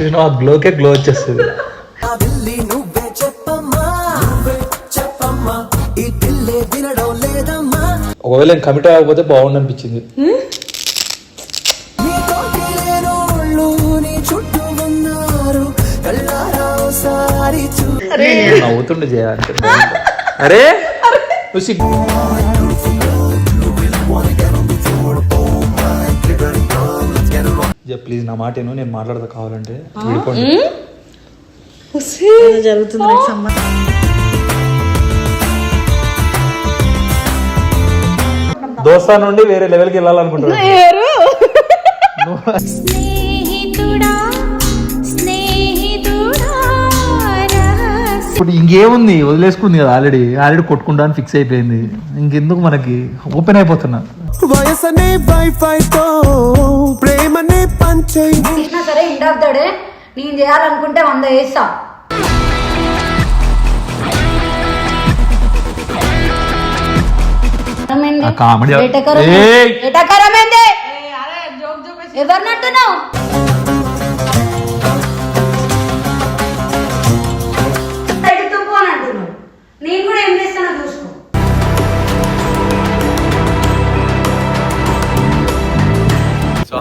చూసిన ఆ గ్లోకే గ్లో వచ్చేస్తుంది. ఒకవేళ నేను కమిట్ అవ్వకపోతే బాగుండు అనిపించింది. నవ్వుతుండే చేయాలంటే అరే! నువ్వు ప్లీజ్ నా మాట నేను మాట్లాడతా కావాలంటే. విడిపోండి. ఏదో జరుగుతుంది నాకు సంబంధం. దోస్తా నుండి వేరే లెవెల్కి వెళ్ళాలనుకుంటున్నాను స్నేహితుడా స్నేహితుడా రహస్య ఇప్పుడు ఇంకేముంది? వదిలేసుకుంది కదా ఆల్రెడీ. ఆల్రెడీ కొట్టుకుంటా అని ఫిక్స్ అయిపోయింది. ఇంకెందుకు మనకి? ఓపెన్ అయిపోతున్నా. వయసనే వైఫై తో ప్రేమనే పంచై చేసినా సరే ఎండ్ ఆఫ్ ద డే నేను చేయాలనుకుంటే వంద చేస్తా. ఎవరినట్టున్నావు? నేను కూడా ఏం చేస్తానో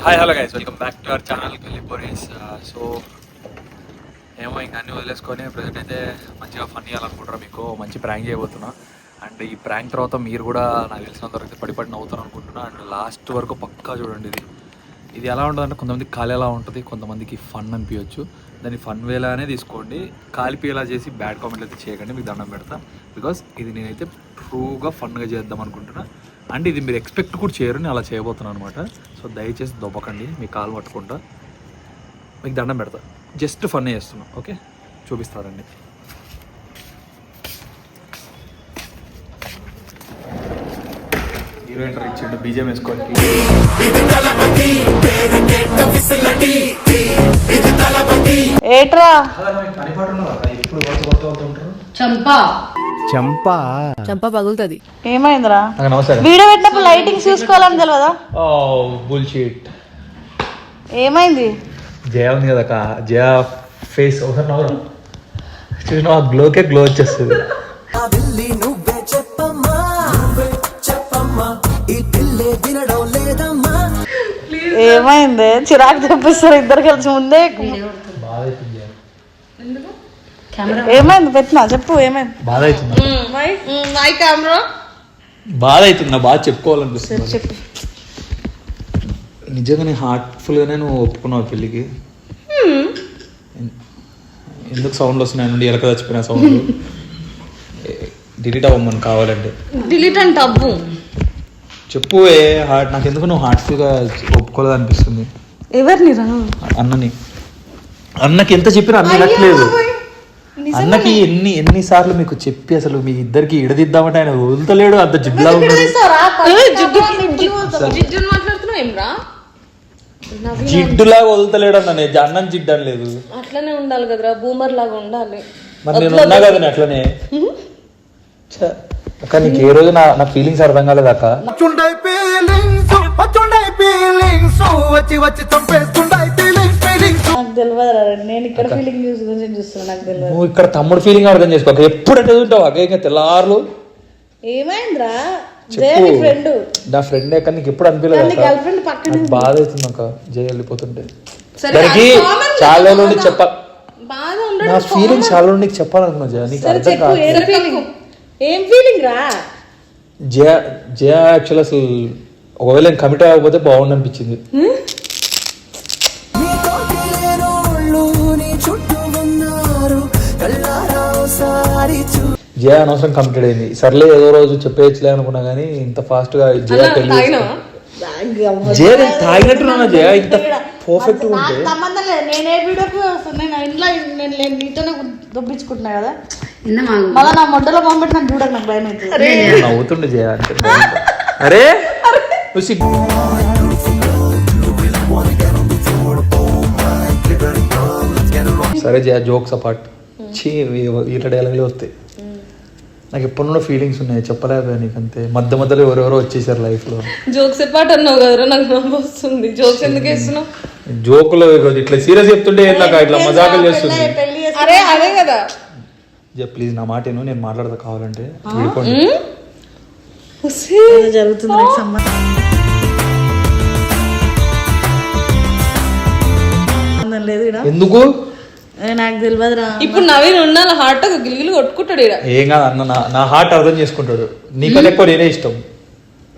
hi hello guys welcome back to our channel కలిపోరేస్ so ఏమో ఇంకా అన్ని వదిలేసుకొని ప్రజెంట్ అయితే మంచిగా ఫన్ చేయాలనుకుంటారు మీకు మంచి ప్రాంక్ చేయబోతున్నా. అండ్ ఈ ప్రాంక్ తర్వాత మీరు కూడా నాకు తెలిసినంత వరకు పడి పడి నవ్వుతారు అనుకుంటున్నా. అండ్ లాస్ట్ వరకు పక్కా చూడండి ఇది. ఇది ఎలా ఉంటుందంటే కొంతమందికి కాలు ఎలా ఉంటుంది కొంతమందికి ఫన్ అనిపించవచ్చు దాన్ని ఫన్ వేలానే తీసుకోండి. కాలిపోయేలా చేసి బ్యాడ్ కామెంట్లు అయితే చేయకండి మీకు దండం పెడతా. బికాస్ ఇది నేనైతే ట్రూగా ఫన్గా చేద్దాం అనుకుంటున్నాను అండ్ ఇది మీరు ఎక్స్పెక్ట్ కూడా చేయరు నేను అలా చేయబోతున్నాను అనమాట సో దయచేసి దొబ్బకండి మీ కాలు పట్టుకుంటా. మీకు దండం పెడతా. జస్ట్ ఫన్ చేస్తున్నా ఓకే? చూపిస్తారండి హీరో ఎంటర్ ఇచ్చిండు బీజేం వేసుకోండి. ఏట్రా? చంపా. చంప. పగులుతుంది. ఏమైందిరా? వీడియో పెట్టినప్పుడు లైటింగ్ చూసుకోవాలని తెలియదా బుల్షీట్. ఏమైంది? జయ ఉంది కదా జయ ఫేస్ ఒకసారి నవ్వరా చూసిన ఆ గ్లోకే గ్లో వచ్చేస్తుంది. ఏమైంది? చిరాకు తెప్పిస్తారు ఇద్దరు కలిసి ముందే. ఏమైంది? పెట్టినా? చెప్పు ఏమైంది? బాధ అవుతుంది మై. కెమెరా బాధ అవుతుంది నా బాధ చెప్పుకోవాలనిపిస్తుంది? చెప్పు. నిజంగానే హార్ట్ఫుల్గానే నువ్వు ఒప్పుకున్నావు పెళ్ళికి? ఎందుకు సౌండ్లు వస్తున్నాయి? నుండి ఎలక చచ్చిపోయిన సౌండ్ డిలీట్ అవ్వమని కావాలంటే. డిలీట్ అంటే అబ్బు. చెప్పు ఏ హార్ట్ నాకు ఎందుకు నువ్వు హార్ట్ఫుల్గా ఒప్పుకోలేదు అనిపిస్తుంది ఎవరిని అన్నని. అన్నకి ఎంత చెప్పినా అన్న వినట్లేదు. అన్నకి ఎన్ని ఎన్ని సార్లు మీకు చెప్పి అసలు మీ ఇద్దరికి ఇడదిద్దామంటే ఆయన వదులుతలేడు అంత జిడ్లా జిడ్డులాగా వదులుతలేడు అన్న నేను అన్నం జిడ్డు అనలేదు అట్లనే ఉండాలి కదరా బూమర్ లాగా ఉండాలి. మరి నేను ఉన్నా కదా అట్లనే? అక్క నీకు ఏ రోజు నా నా ఫీలింగ్స్ అర్థం కాలేదు అక్క? వచ్చుండై ఫీలింగ్స్ వచ్చుండై ఫీలింగ్స్ వచ్చి వచ్చి చంపేస్తుండై తెలియదురా నేను ఇక్కడ ఫీలింగ్ గురించి చూస్తున్నా నాకు తెలియదు నువ్వు ఇక్కడ తమ్ముడు ఫీలింగ్ అర్థం చేసుకో ఎప్పుడు ఎట్లా ఉంటావు అక్క. ఇంకా తెల్లారులు. ఏమైందిరా? జయ ఫ్రెండ్ నా ఫ్రెండ్ అక్క. నీకు ఎప్పుడు అనిపించలేదు గర్ల్ ఫ్రెండ్ పక్కన బాధ అవుతుంది అక్క. జై వెళ్ళిపోతుంటే. దానికి చాలా నుండి బాధ. చెప్ప బాధ నా ఫీలింగ్స్ చాలా నుండి నీకు చెప్పాలనుకున్నా జయ. నీకు అర్థం కాదు ఏం ఫీలింగ్ ఫీలింగ్ రా? జయ జయ యాక్చువల్ అసలు ఒకవేళ కమిట్ అవ్వకపోతే బాగుండు అనిపించింది. జయ అనవసరం కంప్లీట్ అయింది. సర్లే ఏదో రోజు చెప్పేయచ్చులే అనుకున్నా కానీ ఇంత ఫాస్ట్గా జయ పెళ్ళి జయ నేను తాగినట్టున్నా జయ ఇంత పర్ఫెక్ట్ ఉంటే. నాకు సంబంధం లేదు. నేనే వీడియోకి వస్తుంది నేను ఇంట్లో నేను నేను నీతోనే దొబ్బించుకుంటున్నా కదా. మళ్ళీ నా మొడ్డలో పంపెట్టి నాకు చూడక నాకు భయం అవుతుంది. నవ్వుతుండే జయ అంటే అరే! సరే జయ జోక్స్ అపార్ట్ చీ ఇట్లా డైలాగులు వస్తాయి. నాకు ఎప్పటి నుండో ఫీలింగ్స్ ఉన్నాయి చెప్పలేదా నీకు అంతే మధ్య మధ్యలో ఎవరెవరో వచ్చేసారు లైఫ్లో జోక్స్ పాట అన్నావు కదరా నాకు నవ్వు వస్తుంది. జోక్స్ ఎందుకు వేస్తున్నావు? జోకులో ఇట్లా సీరియస్ చెప్తుంటే నాకు ఇట్లా మజాకులు చేస్తుంది? అరే అదే కదా. ప్లీజ్ నా మాట నేను మాట్లాడతా కావాలంటే. విడిపోండి. ఏదో జరుగుతుంది నాకు సంబంధం. లేదు. ఎందుకు? నాకు తెలియదురా ఇప్పుడు నవీన్ ఉండాలి హార్ట్ ఒక గిలిగిలి కొట్టుకుంటాడు ఈడ. ఏం కాదు అన్న నా నా హార్ట్ అర్థం చేసుకుంటాడు. నీకన్నా ఎక్కువ నేనే ఇష్టం.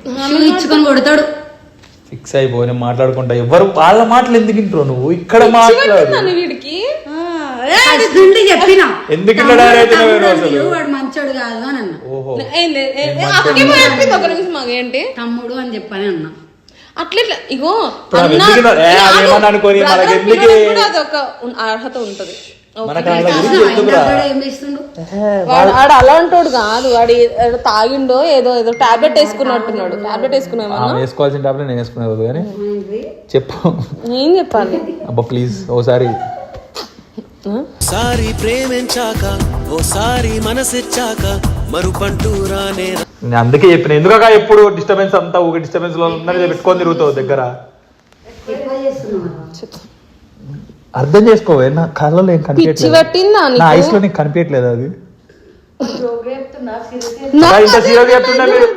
షూ ఇచ్చుకొని కొడతాడు. ఫిక్స్ అయిపో నేను మాట్లాడుకుంటా. ఎవరు వాళ్ళ మాటలు ఎందుకు వింటావు నువ్వు? ఇక్కడ మాట్లాడు. వీడికి? ఫస్ట్ చెప్పిన. ఎందుకు అసలు? వాడు మంచోడు కాదు అని అన్న. ఓహో. ఏంది? ఏ- ఏ- అక్కేమో చెప్పింది ఒక నిమిషం మాకు ఏంటి? తమ్ముడు అని చెప్పని అన్న. అట్లా ఇగో అనుకోని అదొక అర్హత ఉంటది. వాడు ఆడు అలా అంటాడు కాదు వాడు తాగిండో ఏదో ఏదో టాబ్లెట్ వేసుకున్నట్టున్నాడు. టాబ్లెట్ వేసుకున్నామా ఆమె వేసుకోవాల్సిన టాబ్లెట్ నేను వేసుకునేది కానీ చెప్పు. ఏం చెప్పాలి? అబ్బా ప్లీజ్ ఓసారి. సారి ప్రేమించాక ఓసారి మనసిచ్చాక మరుపంటూ రానే నేను అందుకే చెప్పిన ఎందుకగా ఎప్పుడు డిస్టర్బెన్స్ అంతా ఒక డిస్టర్బెన్స్లో ఉందని పెట్టుకొని తిరుగుతావు దగ్గర? అర్థం చేసుకోవే నా కళ్ళలో ఏం పిచ్చి కనిపించట్లేదు. నా? ఐస్లో నీకు కనిపించట్లేదు అది? ఇంత సీరియస్ చెప్తున్నా మీరు.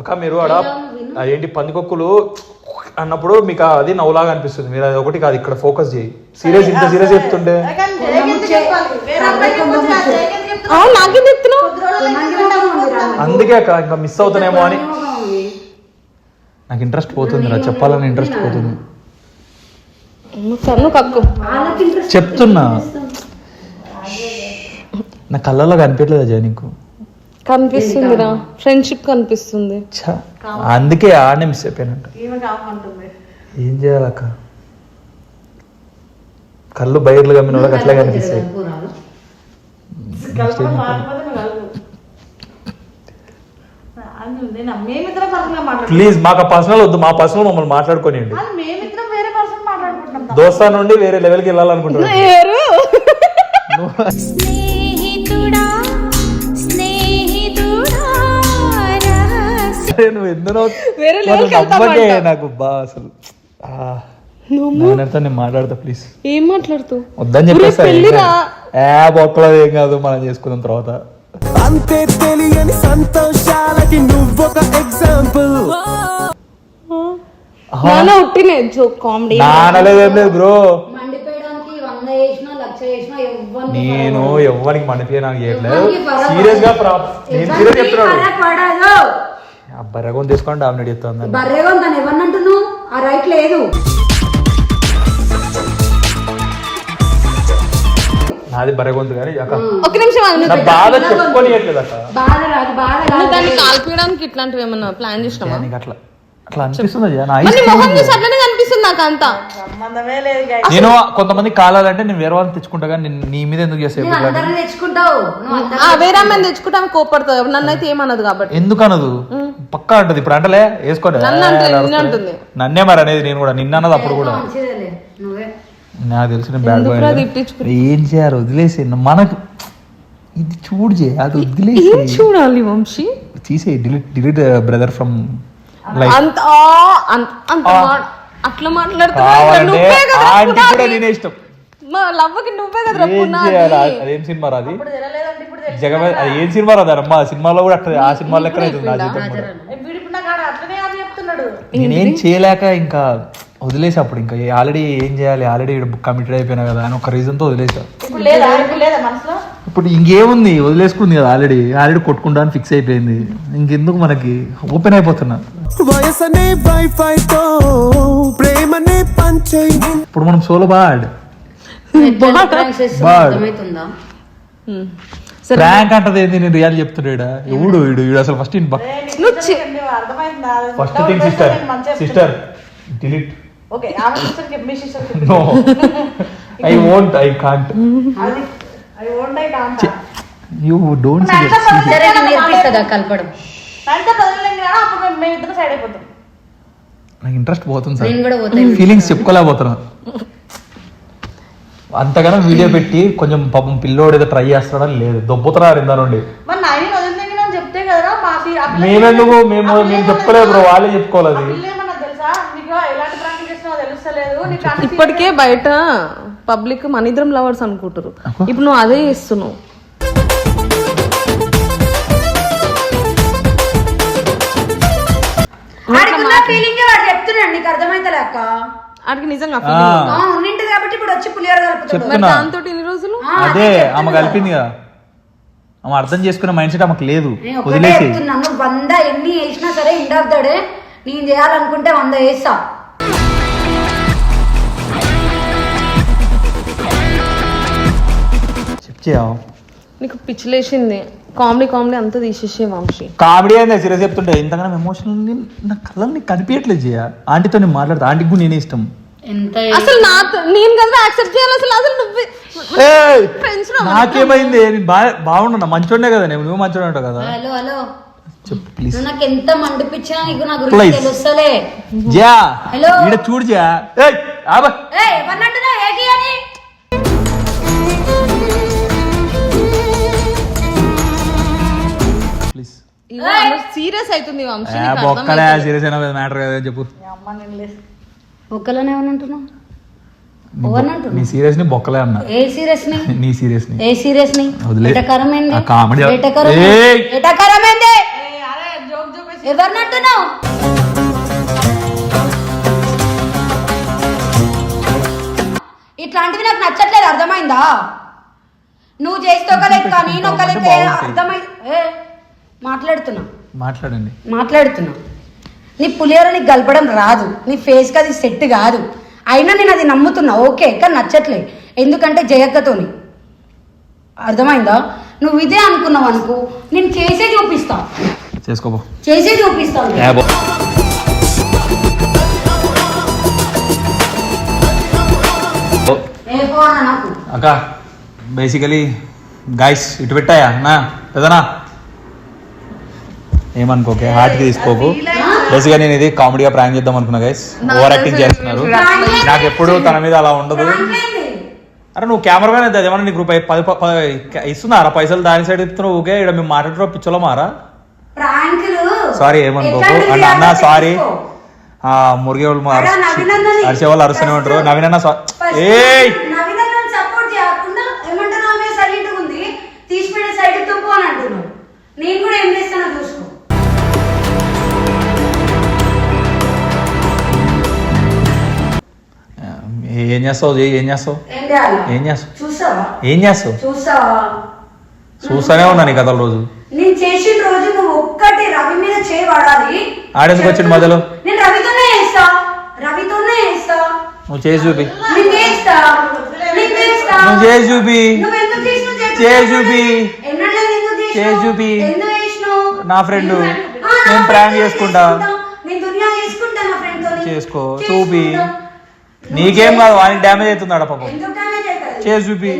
అక్క మీరు అడ ఏంటి పందికొక్కులు అన్నప్పుడు మీకు అది నవ్వులాగా అనిపిస్తుంది. మీరు అది ఒకటి కాదు ఇక్కడ ఫోకస్ చేయి. సీరియస్ ఇంత సీరియస్ చెప్తుంటే. అవును నాకేం చెప్తున్నావు అందుకే అక్క ఇంకా మిస్ అవుతానేమో అని. నాకు ఇంట్రెస్ట్ పోతుంది రా చెప్పాలని ఇంట్రెస్ట్ పోతుంది. కన్ను కక్కు. చెప్తున్నా. నా కళ్ళలో కనిపించలేదు అజయ్ నీకు? కనిపిస్తుందిరా. ఫ్రెండ్షిప్ కనిపిస్తుంది. అందుకే ఆడనే మిస్ అయిపోయినట్టు. ఏం చేయాలక్క? కళ్ళు బయర్లు కమ్మిన వాళ్ళకి అట్లా కనిపిస్తాయి కలపడం మారిపోతే నువ్వు కలపు. అది నేను మేమిద్దరం పర్సనల్గా మాట్లాడుకుంటాం ప్లీజ్ మాకు పర్సనల్ వద్దు. మా పర్సనల్ మమ్మల్ని మాట్లాడుకుంటున్నాం దోస్తా నుండి వేరే లెవెల్కి వెళ్ళాలనుకుంటున్నాను నువ్వు ఎందులో వేరే level కి నమ్మకే నాకు బా అసలు. నేను మాట్లాడతా ప్లీజ్ ఏం మాట్లాడుతూ వద్దని పెళ్ళిరా. ఏ కాదు మనం చేసుకున్న తర్వాత. అంతే తెలియని సంతోషాలకి నువ్వొక ఎగ్జాంపుల్ నాన్న ఉట్టినే జోక్ కామెడీ. నానలేదేం లేదు బ్రో నేను ఎవ్వరికి మనపే నాకు చేయట్లేదు సీరియస్గా నేను సీరియస్ చెప్తున్నాడు తీసుకోండి డామినేట్ చెప్తాను ఉందని ఎవరినంటున్నావు ఆ రైట్ లేదు. నాది బరగొంతు కానీ అక్క. ఒక నిమిషం ఆగు, నా నువ్వు బాధ చెప్పుకొని అక్క బాధ రాదు బాధ నువ్వు రాదు దాన్ని కాల్పించడానికి ఇట్లాంటివి ఏమన్నా ప్లాన్ చేసినావా? నీకు అట్లా అట్లా అనిపిస్తుంది అయ్యా నా మరి నీ ఐస్ మొహం చూసి అట్లనే కనిపిస్తుంది నాకు అంతా. సంబంధమే లేదు guys. నేను కొంతమంది కాలాలంటే నేను వేరే వాళ్ళని తెచ్చుకుంటా కానీ నేను నీ మీద ఎందుకు చేసే నువ్వు అందరిని తెచ్చుకుంటావు. నువ్వు అందరిని ఆ వేరే అమ్మాయిని తెచ్చుకుంటే ఆమె కోపడుతుంది నన్ను అయితే ఏమన్నది కాబట్టి. ఎందుకు అనదు పక్కా అంటది ఇప్పుడు అంటలే వేసుకోండి. నన్ను అంటది, ఏ, నిన్ను అంటుంది. నన్నే మరి అనేది నేను కూడా నిన్న అన్నది అప్పుడు కూడా. మంచిదేలే నువ్వే నాకు తెలిసిన బ్యాడ్ తిట్టించుకుని- ఏం చేయాలి వదిలేసి మనకు ఇది చూడు చేయ అది ఏం వదిలేసి చూడాలి వంశీ? తీసే delete delete brother from life అంత అంత అట్లా మాట్లాడుతున్నా ఇష్టం. మా లవ్వకి నువ్వే కదరా ఏం. చేయాలి? అదేం సినిమా రాది జగమే అది ఏం సినిమా రాదు అమ్మా ఆ సినిమాలో కూడా అట్లా ఆ సినిమా లెక్క అవుతుంది నేనేం చేయలేక ఇంకా వదిలేసి అప్పుడు ఇంకా ఆల్రెడీ ఏం చేయాలి? ఆల్రెడీ కమిటెడ్ అయిపోయినా కదా అని ఒక రీజన్తో వదిలేసా. ఇప్పుడు లేదా? ఇప్పుడు లేదా మనసులో? ఇప్పుడు ఇంకేముంది? వదిలేసుకుంది కదా ఆల్రెడీ ఆల్రెడీ కొట్టుకుంటా అని ఫిక్స్ అయిపోయింది. ఇంకెందుకు మనకి? ఓపెన్ అయిపోతున్నా. వయసనే వైఫై తో ప్రేమనే పంచై ఇప్పుడు మనం సోలో బాడ్ ప్రాంక్ అంటది ఏంది? నేను రియాల్ చెప్తున్నాడా? ఎవడు వీడు? వీడు అసలు ఫస్ట్ నువ్వు చి- అర్థమైందా? First thing sister sister delete okay ఆమె సిస్టర్ చెప్పి మీ sister no I won't I can't అది అది ఓండై కాంట యూ డోంట్ సరే నేను నేర్పిస్తుందా కలపడం అంటే బదులు కదా అప్పుడు మేము మేము ఇద్దరు సైడ్ అయిపోతాం నాకు ఇంట్రెస్ట్ పోతుంది నేను సార్ కూడా పోతాను ఫీలింగ్స్ చెప్పుకోలేకపోతున్నా అంతగానో వీడియో పెట్టి కొంచెం పాపం పిల్లోడు ఏదో ట్రై చేస్తాడని లేదు దొబ్బుతున్నారు ఇందా నుండి మరి నైన్ చెప్తే కదరా మా సీ- మేమెందుకు మేము మేము చెప్పుకోలేదు బ్రో? వాళ్ళే చెప్పుకోవాలి ఆ అది పిల్ల ఏమన్నా తెలుసా నీకు ఎలాంటి ప్రాంక్ చేసినావో తెలుస్తలేదు నీకు అన్ని ఇప్పటికే బయట పబ్లిక్ మనిద్రం లవర్స్ అనుకుంటారు ఇప్పుడు నువ్వు అదే చేస్తున్నావు. అక్క. ఆడికి నిజంగా ఆ, feeling ఉందా? ఆ, ఉన్నింటిది కాబట్టి ఇప్పుడు వచ్చి పులిహోర కలుపుతాడు మరి చెప్తున్నా దాంతో ఇన్ని రోజులు? ఆ, అదే చెప్తున్నా. ఆమె కలిపింది కదా. ఆమె అర్థం చేసుకునే మైండ్ సెట్ ఆమెకు లేదు. వదిలేసి వంద ఎన్ని వేసినా సరే ఇండాకుతాడే నేను చేయాలనుకుంటే వంద వేస్తా. నీకు పిచ్చిలేసింది. కామెడీ కామెడీ అంతా తీసేసే వంశీ. కామెడీ అయింది సీరియస్ చెప్తుంటే ఇంతగానో ఎమోషనల్ నా కళ్ళని నీకు కనిపించట్లేదు చేయ ఆంటీతో నేను మాట్లాడతా. ఆంటీకి కూడా నేనే ఇష్టం. ఎంత అసలు నా నేను కదా యాక్సెప్ట్ చేయాలి అసలు. అసలు నువ్వే! ఫ్రెండ్స్ నాకేమైంది? నేను బాగా బాగున్నా మంచోడే కదా నేను. నువ్వు మంచోడే ఉంటావు కదా. Hello hello. చెప్పు ప్లీజ్ నువ్వు నాకు ఎంత మండిపించినా నీకు నా గురించి. తెలుస్తలే. జా Hello. ఈడ చూడు జా ఏయ్ ఆబా సీరియస్ అవుతుంది బొక్కలే. సీరియస్ అయినా మ్యాటర్ కదా చెప్పు. ఏమనంటున్నావు నీ సీరియస్ని బొక్కలే అన్నా. ఏ సీరియస్ని నీ సీరియస్ని ఏ సీరియస్ని కామెడీ చే- ఎటకరం ఏయ్! ఎటకరం ఏంది ఏ, అరే జోక్ జోక్ వేసి ఎవరినంటున్నావు ఇట్లాంటివి నాకు నచ్చట్లేదు అర్థమైందా? నువ్వు చేస్తే ఒక లెక్క నేను ఒక లెక్క బాగుంటాయి. మాట్లాడుతున్నా. మాట్లాడండి. మాట్లాడుతున్నా. నీ పులిహోర నీకు గలపడం రాదు. నీ ఫేస్కి అది సెట్ కాదు. అయినా నేను అది నమ్ముతున్నా. ఓకే కానీ నచ్చట్లే. ఎందుకంటే జయక్కతోని. అర్థమైందా? నువ్వు ఇదే అనుకున్నావు అనుకో నేను చేసే చూపిస్తా. చేసుకోబో చేసే చూపిస్తాను నాకు? అక్క బేసికలీ గాయస్ ఇటు పెట్టాయా? నా పెదనా ఏమనుకోకే హార్ట్కి తీసుకోకు. బేసిక్గా నేను ఇది కామెడీగా ప్రాంక్ చేద్దాం అనుకున్నా గైస్ ఓవర్ యాక్టింగ్ చేస్తున్నారు. నాకు ఎప్పుడు తన మీద అలా ఉండదు? అరే నువ్వు కెమెరామెన్ అయితే ఏమన్నా నీకు రూపాయి పది ఇస్తున్నారా? పైసలు దాని సైడ్ ఇస్తున్నావు ఊకే ఇక్కడ మేము మాట్లాడుతున్నావు పిచ్చలో మారా? సారీ ఏమనుకోకు. ఎట్లాంటివి అన్న అన్న సారీ. మురిగే వాళ్ళు అరిసే వాళ్ళు అరుస్తూనే ఉంటారు. first- నవీనన్న సా- first ఏయ్! నవీనన్నని సపోర్ట్ చేయకుండా ఏమంటున్నావు? ఆమె సైలెంట్ ఉంది. తీసి పెట్టి సైడ్ తుప్పు అని అంటున్నావు. నేను కూడా ఏం చేస్తానో ఏం చేస్తావు ఏం చేస్తావు ఏం చేస్తావు చూసావా ఏం చేస్తావు చూసావా చూస్తానే ఉన్నా నీ కథల రోజు నేను చేసిన రోజు నువ్వు ఒక్కటి రవి మీద చేయి పడాలి ఆడెందుకు వచ్చిండు మధ్యలో? నేను రవితోనే రవితోనే నువ్వు చేసి చూపి నేను నేను నువ్వు చేసి చూపి నువ్వు ఎందుకు చేసినావు చెప్పు. చేసి చూపి ఎందుకు? చేసి చూపి. ఎందుకు చేసినావు? నా నా నేను prank చేసుకుంటా. నేను దునియా చేసుకుంటా నా friend తోని. చేసుకో. చూపి. నీకేం కాదు. వానికి డ్యామేజ్ అవుతుంది ఆడ పాపం? చేసి చూపి.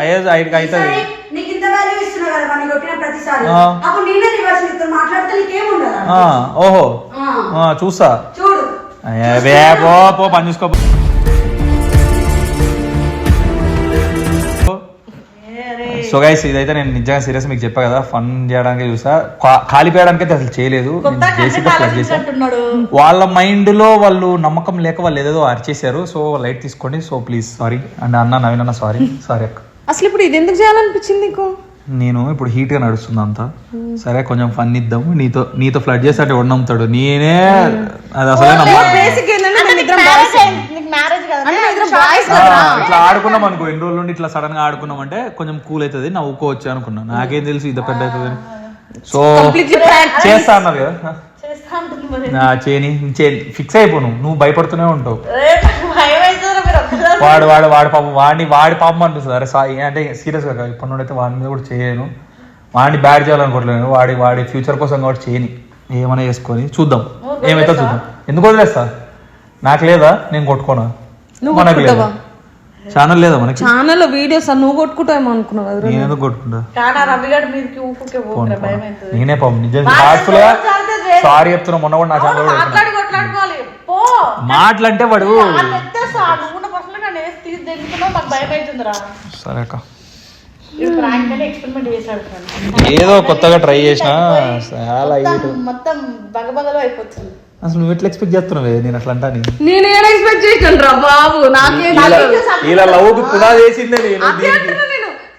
అయ్యేది ఆయనకి అవుతది. ఈసారి నీకు ఇంత వాల్యూ ఇస్తున్నా సో గైస్ ఇదైతే నేను నిజంగా సీరియస్ మీకు చెప్పా కదా ఫన్ చేయడానికి చూసా. కాలిపోయడానికి అయితే అసలు చేయలేదు. వాళ్ళ మైండ్లో వాళ్ళు నమ్మకం లేక వాళ్ళు ఏదేదో అరిచేశారు. సో లైట్ తీసుకోండి. సో ప్లీజ్ సారీ అండ్ అన్న నవీన్ అన్న సారీ సారీ అక్క. అసలు ఇప్పుడు ఇది ఎందుకు చేయాలనిపించింది నీకు? నేను ఇప్పుడు హీట్గా నడుస్తుంది అంతా. సరే కొంచెం ఫన్ ఇద్దాము. నీతో నీతో ఫ్లడ్ చేస్తే అంటే నమ్ముతాడు? నేనే అది అసలే ఇట్లా ఆడుకున్నాం. అనుకో. ఎన్ని రోజుల నుండి ఇట్లా సడన్గా ఆడుకున్నాం అంటే కొంచెం కూల్ అవుతుంది. నవ్వుకోవచ్చు అనుకున్నా నాకేం తెలుసు ఇది పెద్ద అవుతుంది సో. చేస్తా అన్నారు కదా. చేయని ఫిక్స్ అయిపోను నువ్వు. భయపడుతూనే ఉంటావు. వాడు వాడు వాడి పాపం వాడిని వాడి పాపం అనిపిస్తుంది అరే సాయి అంటే సీరియస్గా ఇప్పటి నుండి అయితే వాడి మీద కూడా చేయను. వాడిని బ్యాడ్ చేయాలనుకోవట్లేదు. వాడి వాడి ఫ్యూచర్ కోసం కాబట్టి చేయని. ఏమైనా చేసుకొని చూద్దాం. ఏమైతే చూద్దాం. ఎందుకు వదిలేస్తా? నాకు లేదా? నేను కొట్టుకోనా? నువ్వు మనకు లేదా? కొట్టుకుంటావా? ఛానల్ లేదా మనకి? ఛానల్ వీడియోస్ నువ్వు కొట్టుకుంటావేమో అనుకున్నావు కదా నేను ఎందుకు కొట్టుకుంటా? కానా రవిగాడు మీదకి ఊపుకే పోను, పోకురా భయం పోను. అవుతుంది నేనే పాపం నిజం వాళ్ళ హార్ట్ఫుల్గా రోజు అంతే సారీ చెప్తున్నా మొన్న కూడా నా ఛానల్ కూడా మాట్లాడి కొట్లాడుకోవాలి. పో. మాటలంటే వాడు వాళ్ళు ఎత్తేస్తా పర్సన్ వేసి తీసి మాకు భయం అవుతుందిరా సరే అక్క. ఇది ప్రాంక్ అని ఎక్స్పెరిమెంట్ చేశాడు friend. ఏదో కొత్తగా ట్రై చేసినా చాలా మొత్తం బగబగలో అయిపోతుంది. అసలు నువ్వు ఎట్లా ఎక్స్పెక్ట్ చేస్తున్నావే నేను అట్లా అంటా నేను ఏడ ఎక్స్పెక్ట్ రా బాబు? నాకేం ఇలా లవ్కు పునాది వేసిందే నేను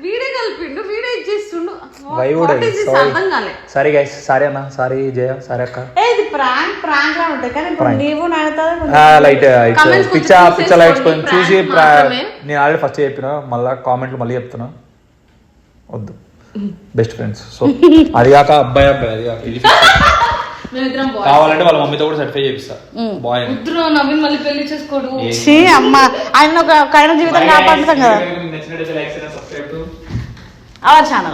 వీడే కలిపిండు వీడే ఇచ్చేస్తుండు. కాలే. సారీ గైస్ సారీ అన్న. సారీ జయ. సారీ అక్క. ఏ ఇది ప్రాంక్ ప్రాంక్ లా ఉంటుంది కానీ. నీవు నాయనతో లైట్ పిచ్చా పిచ్చ లైట్స్ కొంచెం చూసి. నేను ఆల్రెడీ ఫస్ట్ చెప్పిన మళ్ళీ కామెంట్లు మళ్ళీ చెప్తున్నా. వద్దు. బెస్ట్ ఫ్రెండ్స్ సో అది కాక అబ్బాయి అబ్బాయి అది కాక. కావాలంటే వాళ్ళ మమ్మీతో కూడా సర్టిఫై చేపిస్తా. బాయ్ నవీన్ మళ్ళీ పెళ్ళి చేసుకోడు. ఛీ అమ్మ. ఆయన ఒక కైన జీవితం కాపాడుతాం కదా. నచ్చినట్టయితే లైక్ సబ్స్క్రైబ్ అవర్ ఛానల్